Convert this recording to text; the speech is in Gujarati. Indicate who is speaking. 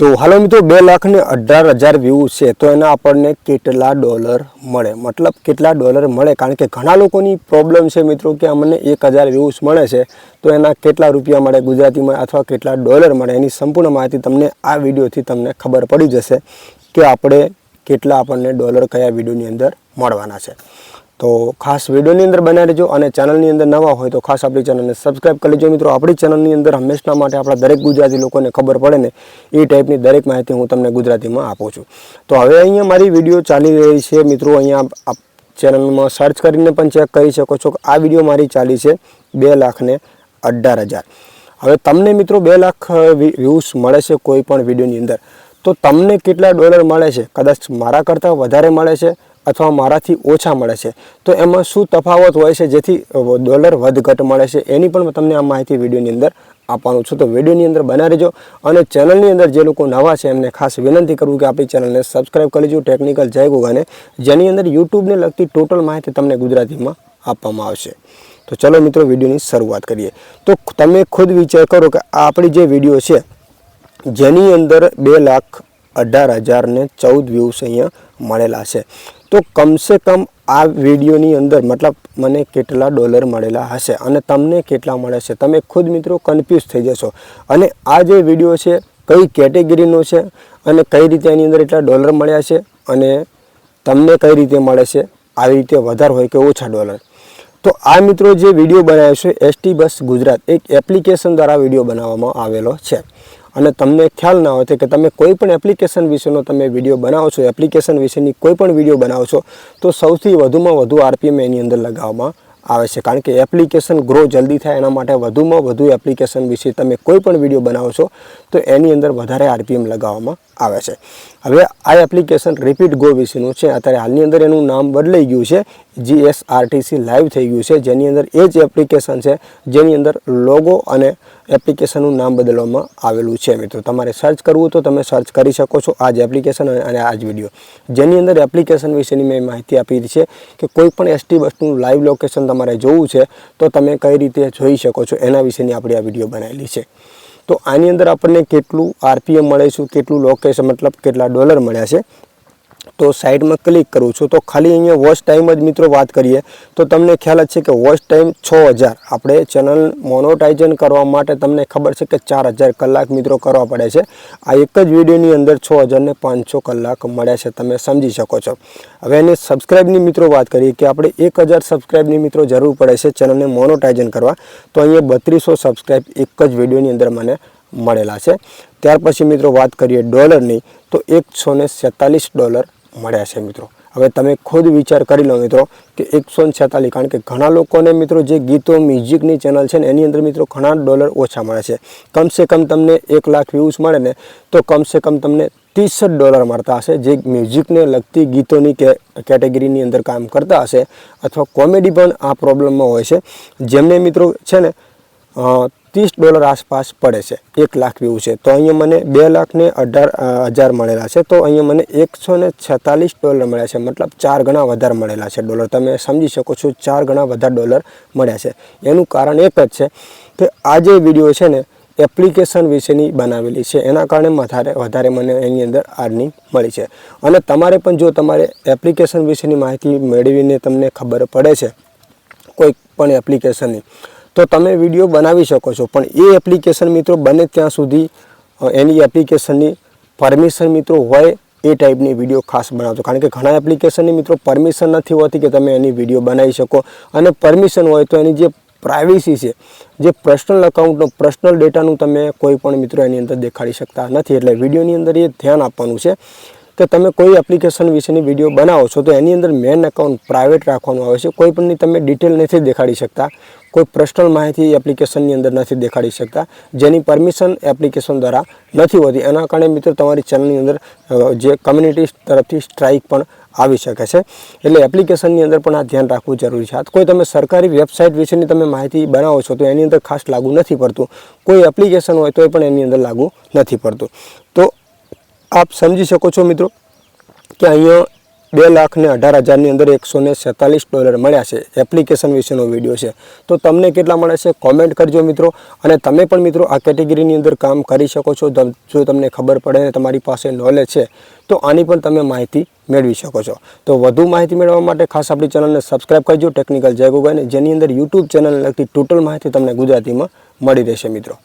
Speaker 1: તો હાલો મિત્રો બે લાખ ને અઢાર હજાર વ્યૂ છે, તો એના આપણને કેટલા ડોલર મળે? મતલબ કેટલા ડોલર મળે? કારણ કે ઘણા લોકોની પ્રોબ્લેમ છે મિત્રો કે અમને એક હજાર વ્યૂઝ મળે છે, તો એના કેટલા રૂપિયા મળે ગુજરાતીમાં અથવા કેટલા ડોલર મળે? એની સંપૂર્ણ માહિતી તમને આ વિડીયોથી તમને ખબર પડી જશે કે આપણે કેટલા આપણને ડોલર કયા વિડીયોની અંદર મળવાના છે. તો ખાસ વિડીયોની અંદર બનાવી રહેજો અને ચેનલની અંદર નવા હોય તો ખાસ આપણી ચેનલને સબસ્ક્રાઇબ કરી લેજો મિત્રો. આપણી ચેનલની અંદર હંમેશા માટે આપણા દરેક ગુજરાતી લોકોને ખબર પડે ને, એ ટાઈપની દરેક માહિતી હું તમને ગુજરાતીમાં આપું છું. તો હવે અહીંયા મારી વીડિયો ચાલી રહી છે મિત્રો. અહીંયા ચેનલમાં સર્ચ કરીને પણ ચેક કરી શકો છો કે આ વીડિયો મારી ચાલી છે બે લાખને અઢાર હજાર. હવે તમને મિત્રો બે લાખ વ્યૂઝ મળે છે કોઈ પણ વિડીયોની અંદર. તો તમને કેટલા ડોલર મળે છે? કદાચ મારા કરતાં વધારે મળે છે અથવા મારાથી ઓછા મળે છે. તો એમાં શું તફાવત હોય છે? જેથી ડોલર વધઘટ મળે છે. એની પણ તમને આ માહિતી વિડીયોની અંદર આપવાનું છું. તો વિડીયોની અંદર બના રહેજો અને ચેનલની અંદર જે લોકો નવા છે, એમને ખાસ વિનંતી કરું કે આપણી ચેનલને સબસ્ક્રાઈબ કરી લેજો. ટેકનિકલ જય ગોગાને, જેની અંદર યુટ્યુબને લગતી ટોટલ માહિતી તમને ગુજરાતીમાં આપવામાં આવશે. તો ચલો મિત્રો, વિડીયોની શરૂઆત કરીએ. તો તમે ખુદ વિચાર કરો કે આપણી જે વીડિયો છે, જેની અંદર બે લાખ અઢાર હજાર ને ચૌદ વ્યૂઝ અહીંયા મળેલા છે. તો કમસે કમ આ વિડીયોની અંદર મતલબ મને કેટલા ડોલર મળેલા હશે અને તમને કેટલા મળે છે? તમે ખુદ મિત્રો કન્ફ્યુઝ થઈ જશો. અને આ જે વીડિયો છે, કઈ કેટેગરીનો છે અને કઈ રીતે એની અંદર એટલા ડોલર મળ્યા છે અને તમને કઈ રીતે મળે છે? આવી રીતે વધારે હોય કે ઓછા ડોલર. તો આ મિત્રો જે વીડિયો બનાવ્યો છે, એસટી બસ ગુજરાત, એક એપ્લિકેશન દ્વારા વીડિયો બનાવવામાં આવેલો છે. અને તમને ખ્યાલ ના હોય કે તમે કોઈ પણ એપ્લિકેશન વિશેનો તમે વીડિયો બનાવો છો એપ્લિકેશન વિશેની કોઈ પણ વીડિયો બનાવો છો, તો સૌથી વધુમાં વધુ આરપીએમ એની અંદર લગાવવામાં આવે છે. કારણ કે એપ્લિકેશન ગ્રો જલ્દી થાય એના માટે વધુમાં વધુ એપ્લિકેશન વિશે તમે કોઈ પણ વીડિયો બનાવો છો, તો એની અંદર વધારે આરપીએમ લગાવવામાં આવે છે. હવે આ એપ્લિકેશન રિપીટ ગો વિશેનું છે. અત્યારે હાલની અંદર એનું નામ બદલાઈ ગયું છે. જીએસઆરટીસી લાઈવ થઈ ગયું છે. જેની અંદર એ જ એપ્લિકેશન છે, જેની અંદર લોગો અને એપ્લિકેશનનું નામ બદલવામાં આવેલું છે મિત્રો. તમારે સર્ચ કરવું તો તમે સર્ચ કરી શકો છો આ જ એપ્લિકેશન અને આ જ વીડિયો જેની અંદર એપ્લિકેશન વિશેની મેં માહિતી આપી છે કે કોઈ પણ એસટી બસનું લાઈવ લોકેશન તમારે જોવું છે, તો તમે કઈ રીતે જોઈ શકો છો એના વિશેની આપણી આ વીડિયો બનાવેલી છે. તો આની અંદર આપણને કેટલું આરપીએમ મળે છે, કેટલું લોકેશન મતલબ કેટલા ડોલર મળ્યા છે તો સાઈડમાં ક્લિક કરું છું. તો ખાલી અહીંયા વોચ ટાઈમ જ મિત્રો વાત કરીએ, તો તમને ખ્યાલ જ છે કે વોચ ટાઈમ છ હજાર. આપણે ચેનલ મોનોટાઇઝન કરવા માટે તમને ખબર છે કે ચાર હજાર કલાક મિત્રો કરવા પડે છે. આ એક જ વિડીયોની અંદર છ હજારને પાંચસો કલાક મળ્યા છે, તમે સમજી શકો છો. હવે એને સબસ્ક્રાઈબની મિત્રો વાત કરીએ કે આપણે એક હજાર સબસ્ક્રાઈબની મિત્રો જરૂર પડે છે ચેનલને મોનોટાઇઝન કરવા, તો અહીંયા બત્રીસો સબસ્ક્રાઈબ એક જ વિડીયોની અંદર મને મળેલા છે. ત્યાર પછી મિત્રો વાત કરીએ ડોલરની તો એકસો ને ડોલર મળ્યા છે મિત્રો. હવે તમે ખુદ વિચાર કરી લો મિત્રો કે એકસો છેતાલીસ, કારણ કે ઘણા લોકોને મિત્રો જે ગીતો મ્યુઝિકની ચેનલ છે ને એની અંદર મિત્રો ઘણા ડોલર ઓછા મળે છે. કમસે કમ તમને એક લાખ વ્યૂઝ મળે ને તો કમસે કમ તમને ત્રીસ જ ડોલર મળતા હશે. જે મ્યુઝિકને લગતી ગીતોની કે કેટેગરીની અંદર કામ કરતા હશે અથવા કોમેડી પણ આ પ્રોબ્લેમમાં હોય છે. જેમને મિત્રો છે ને ત્રીસ ડોલર આસપાસ પડે છે. એક લાખ વ્યૂ છે. તો અહીંયા મને બે લાખને અઢાર હજાર મળેલા છે. તો અહીંયા મને એકસો ને છેતાલીસ ડોલર મળ્યા છે. મતલબ ચાર ગણા વધારે મળેલા છે ડોલર. તમે સમજી શકો છો ચાર ગણા વધારે ડોલર મળ્યા છે. એનું કારણ એક જ છે કે આ જે વીડિયો છે ને, એપ્લિકેશન વિશેની બનાવેલી છે. એના કારણે વધારે વધારે મને એની અંદર આર્નિંગ મળી છે. અને તમારે પણ જો તમારે એપ્લિકેશન વિશેની માહિતી મેળવીને તમને ખબર પડે છે, કોઈ પણ એપ્લિકેશનની તો તમે વીડિયો બનાવી શકો છો. પણ એ એપ્લિકેશન મિત્રો બને ત્યાં સુધી એની એપ્લિકેશનની પરમિશન મિત્રો હોય એ ટાઈપની વીડિયો ખાસ બનાવજો. કારણ કે ઘણા એપ્લિકેશનની મિત્રો પરમિશન નથી હોતી કે તમે એની વીડિયો બનાવી શકો. અને પરમિશન હોય તો એની જે પ્રાઇવેસી છે, જે પર્સનલ અકાઉન્ટનો પર્સનલ ડેટાનું તમે કોઈ પણ મિત્રો એની અંદર દેખાડી શકતા નથી. એટલે વિડીયોની અંદર એ ધ્યાન આપવાનું છે કે તમે કોઈ એપ્લિકેશન વિશેની વીડિયો બનાવો છો તો એની અંદર મેન એકાઉન્ટ પ્રાઇવેટ રાખવાનું આવે છે. કોઈ પણની તમે ડિટેલ નથી દેખાડી શકતા. કોઈ પર્સનલ માહિતી એપ્લિકેશનની અંદર નથી દેખાડી શકતા, જેની પરમિશન એપ્લિકેશન દ્વારા નથી હોતી. એના કારણે મિત્રો તમારી ચેનલની અંદર જે કમ્યુનિટી તરફથી સ્ટ્રાઇક પણ આવી શકે છે. એટલે એપ્લિકેશનની અંદર પણ આ ધ્યાન રાખવું જરૂરી છે. કોઈ તમે સરકારી વેબસાઇટ વિશેની તમે માહિતી બનાવો છો, તો એની અંદર ખાસ લાગુ નથી પડતું. કોઈ એપ્લિકેશન હોય તો પણ એની અંદર લાગુ નથી પડતું. તો આપ સમજી શકો છો મિત્રો કે અહીંયા બે લાખ ને અઢાર હજારની અંદર એકસો ને સેતાલીસ ડોલર મળ્યા છે. એપ્લિકેશન વિશેનો વીડિયો છે. તો તમને કેટલા મળે છે? કોમેન્ટ કરજો મિત્રો. અને તમે પણ મિત્રો આ કેટેગરીની અંદર કામ કરી શકો છો. જો તમને ખબર પડે ને તમારી પાસે નોલેજ છે, તો આની પણ તમે માહિતી મેળવી શકો છો. તો વધુ માહિતી મેળવવા માટે ખાસ આપણી ચેનલને સબસ્ક્રાઇબ કરજો. ટેકનિકલ જય ગોગાઈને જેની અંદર યુટ્યુબ ચેનલને લગતી ટોટલ માહિતી તમને ગુજરાતીમાં મળી રહેશે મિત્રો.